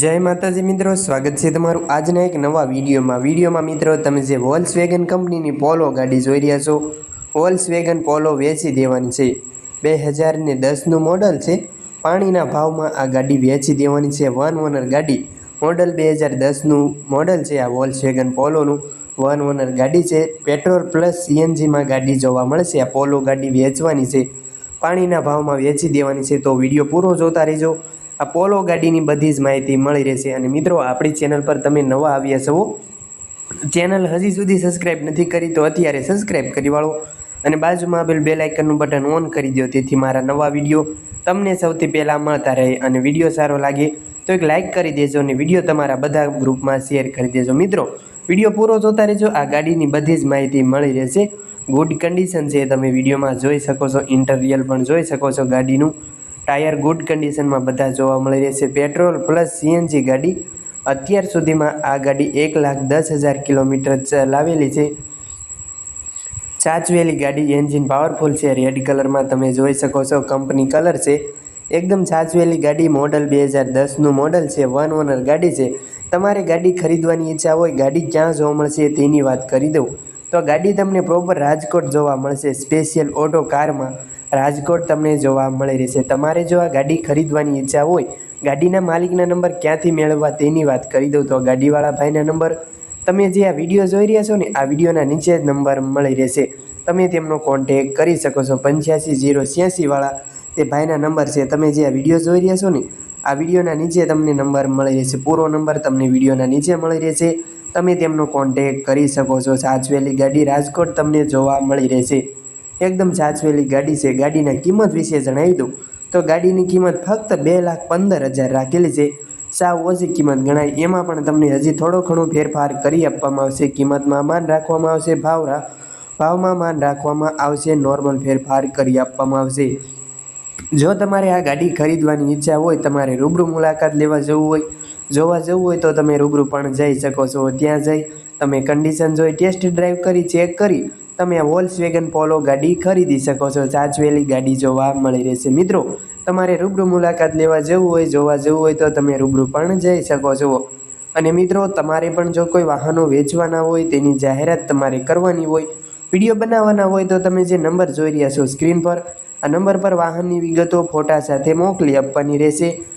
જય માતાજી મિત્રો, સ્વાગત છે તમારું આજના એક નવા વિડીયોમાં. વિડીયોમાં મિત્રો, તમે જે વોલ્સ વેગન કંપનીની પોલો ગાડી જોઈ રહ્યા છો વોલ્સ વેગન પોલો વેચી દેવાની છે. બે હજાર ને દસનું મોડલ છે. પાણીના ભાવમાં આ ગાડી વેચી દેવાની છે. વન ઓનર ગાડી. મોડલ બે હજાર દસનું મોડલ છે આ વોલ્સ વેગન પોલોનું વન ઓનર ગાડી છે. પેટ્રોલ પ્લસ સીએનજીમાં ગાડી જોવા મળશે. આ પોલો ગાડી વેચવાની છે. પાણીના ભાવમાં વેચી દેવાની છે. તો વીડિયો પૂરો જોતા રહેજો. આ પોલો ગાડીની બધી જ માહિતી મળી રહેશે. અને મિત્રો, આપણી ચેનલ પર તમે નવા આવ્યા છો ચેનલ હજી સુધી સબસ્ક્રાઈબ નથી કરી, તો અત્યારે સબસ્ક્રાઈબ કરી વાળો અને બાજુમાં આપેલ બેલ આઇકનનું બટન ઓન કરી દો તેથી મારા નવા વીડિયો તમને સૌથી પહેલાં મળતા રહે અને વીડિયો સારો લાગે તો એક લાઇક કરી દેજો અને વીડિયો તમારા બધા ગ્રુપમાં શેર કરી દેજો. મિત્રો, વીડિયો પૂરો જોતા રહેજો. આ ગાડીની બધી જ માહિતી મળી રહેશે. ગુડ કન્ડિશન છે, તમે વિડીયોમાં જોઈ શકો છો ઇન્ટરિયલ પણ જોઈ શકો છો ગાડીનું. ટાયર ગુડ કન્ડિશનમાં બધા જોવા મળી રહેશે પેટ્રોલ પ્લસ સીએનજી ગાડી અત્યાર સુધીમાં આ ગાડી એક લાખ દસ હજાર કિલોમીટર ચલાવેલી છે. સાચવેલી ગાડી એન્જિન પાવરફુલ છે. રેડ કલરમાં તમે જોઈ શકો છો કંપની કલર છે. એકદમ છાચવેલી ગાડી મોડલ બે હજાર દસનું મોડલ છે. વન ઓનર ગાડી છે. તમારે ગાડી ખરીદવાની ઈચ્છા હોય, ગાડી ક્યાં જોવા મળશે તેની વાત કરી દઉં. તો ગાડી તમને પ્રોપર રાજકોટ જોવા મળશે. સ્પેશિયલ ઓટો કારમાં રાજકોટ તમને જોવા મળી રહેશે. તમારે જો આ ગાડી ખરીદવાની ઈચ્છા હોય, ગાડીના માલિકના નંબર ક્યાંથી મેળવવા તેની વાત કરી દઉં. તો ગાડીવાળા ભાઈના નંબર તમે જે આ વીડિયો જોઈ રહ્યા છો ને, આ વિડીયોના નીચે જ નંબર મળી રહેશે. તમે તેમનો કોન્ટેક કરી શકો છો. પંચ્યાસી જીરો વાળા તે ભાઈના નંબર છે. તમે જે આ વીડિયો જોઈ રહ્યા છો ને, આ વિડીયોના નીચે તમને નંબર મળી રહેશે. પૂરો નંબર તમને વિડીયોના નીચે મળી રહેશે. તમે તેમનો કોન્ટેક કરી શકો છો. સાચવેલી ગાડી રાજકોટ તમને જોવા મળી રહેશે. એકદમ સાચવેલી ગાડી છે. ગાડીના કિંમત વિશે જણાવી દઉં. તો ગાડીની કિંમત ફક્ત બે લાખ પંદર હજાર રાખેલી છે. સાવ ઓછી કિંમત ગણાય. એમાં પણ તમને હજી થોડો ઘણો ફેરફાર કરી આપવામાં આવશે. કિંમતમાં માન રાખવામાં આવશે. ભાવ ભાવમાં માન રાખવામાં આવશે. નોર્મલ ફેરફાર કરી આપવામાં આવશે. જો તમારે આ ગાડી ખરીદવાની ઈચ્છા હોય, તમારે રૂબરૂ મુલાકાત લેવા જવું હોય જોવા જવું હોય તો તમે રૂબરૂ પણ જઈ શકો છો. ત્યાં જઈ તમે કન્ડિશન જોઈ ટેસ્ટ ડ્રાઈવ કરી ચેક કરી, તમે વોલ્સવેગન વોલ્સ વેગન પોલો ગાડી ખરીદી શકો છો. સાચવેલી ગાડી જોવા મળી રહેશે. મિત્રો, તમારે રૂબરૂ મુલાકાત લેવા જવું હોય, જોવા જવું હોય તો તમે રૂબરૂ પણ જઈ શકો છો. અને મિત્રો, તમારે પણ જો કોઈ વાહનો વેચવાના હોય, તેની જાહેરાત તમારે કરવાની હોય, વીડિયો બનાવવાના હોય, તો તમે જે નંબર જોઈ રહ્યા છો સ્ક્રીન પર, આ નંબર પર વાહનની વિગતો ફોટા સાથે મોકલી આપવાની રહેશે.